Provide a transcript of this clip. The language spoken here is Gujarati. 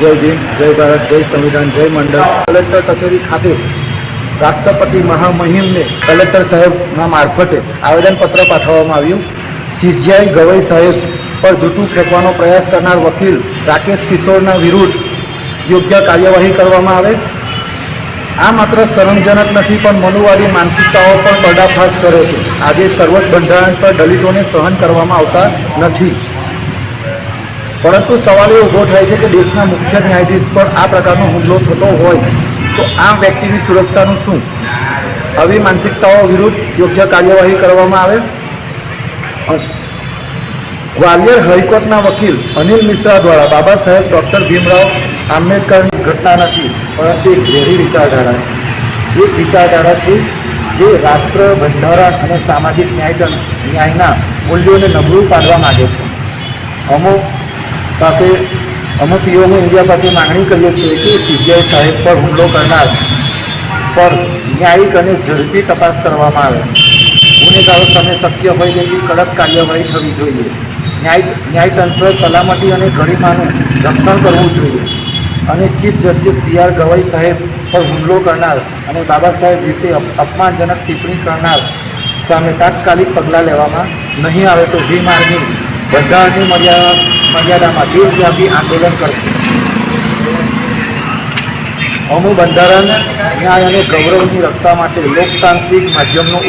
જય ભીમ, જય ભારત, જય સંવિધાન, જય મંડળ. કલેક્ટર કચેરી ખાતે રાષ્ટ્રપતિ મહામહિમને કલેક્ટર સાહેબના મારફતે આવેદનપત્ર પાઠવવામાં આવ્યું. સીજીઆઈ ગવઈ સાહેબ પર જૂઠું ફેંકવાનો પ્રયાસ કરનાર વકીલ રાકેશ કિશોરના વિરુદ્ધ યોગ્ય કાર્યવાહી કરવામાં આવે. આ માત્ર શરમજનક નથી, પણ મનુવાદી માનસિકતાઓ પણ પર્દાફાશ કરે છે. આજે સર્વોચ્ચ બંધારણ પર દલિતોને સહન કરવામાં આવતા નથી. પરંતુ સવાલ એ ઊભો થાય છે કે દેશના મુખ્ય ન્યાયાધીશ પર આ પ્રકારનો હુમલો થતો હોય તો આ વ્યક્તિની સુરક્ષાનું શું? આવી માનસિકતાઓ વિરુદ્ધ યોગ્ય કાર્યવાહી કરવામાં આવે? ગ્વાલિયર હાઈકોર્ટના વકીલ અનિલ મિશ્રા દ્વારા બાબા સાહેબ ડૉક્ટર ભીમરાવ આંબેડકરની ઘટના નથી, પરંતુ એક ઝેરી વિચારધારા છે. એક વિચારધારા છે જે રાષ્ટ્ર, બંધારણ અને સામાજિક ન્યાય ન્યાયના મૂલ્યોને નબળું પાડવા માગે છે. અમુક પાસે અમુક યુવાનો ઇન્ડિયા પાસે માગણી કરીએ છીએ કે સીબીઆઈ સાહેબ પર હુમલો કરનાર પર ન્યાયિક અને ઝડપી તપાસ કરવામાં આવે. ગુનેગારો સામે શક્ય હોય તેવી કડક કાર્યવાહી થવી જોઈએ. ન્યાય ન્યાયતંત્ર સલામતી અને ગરિમાનું રક્ષણ કરવું જોઈએ અને chief justice B R Gavai સાહેબ પર હુમલો કરનાર અને બાબા સાહેબ વિશે અપમાનજનક ટિપ્પણી કરનાર સામે તાત્કાલિક પગલાં લેવામાં નહીં આવે તો ભીમ આર્મી બંધારણની મર્યાદા મર્યાદામાં દેશવ્યાપી આંદોલન કરશે. અમુ બંધારણ ન્યાય અને ગૌરવની રક્ષા માટે લોકતાંત્રિક માધ્યમનો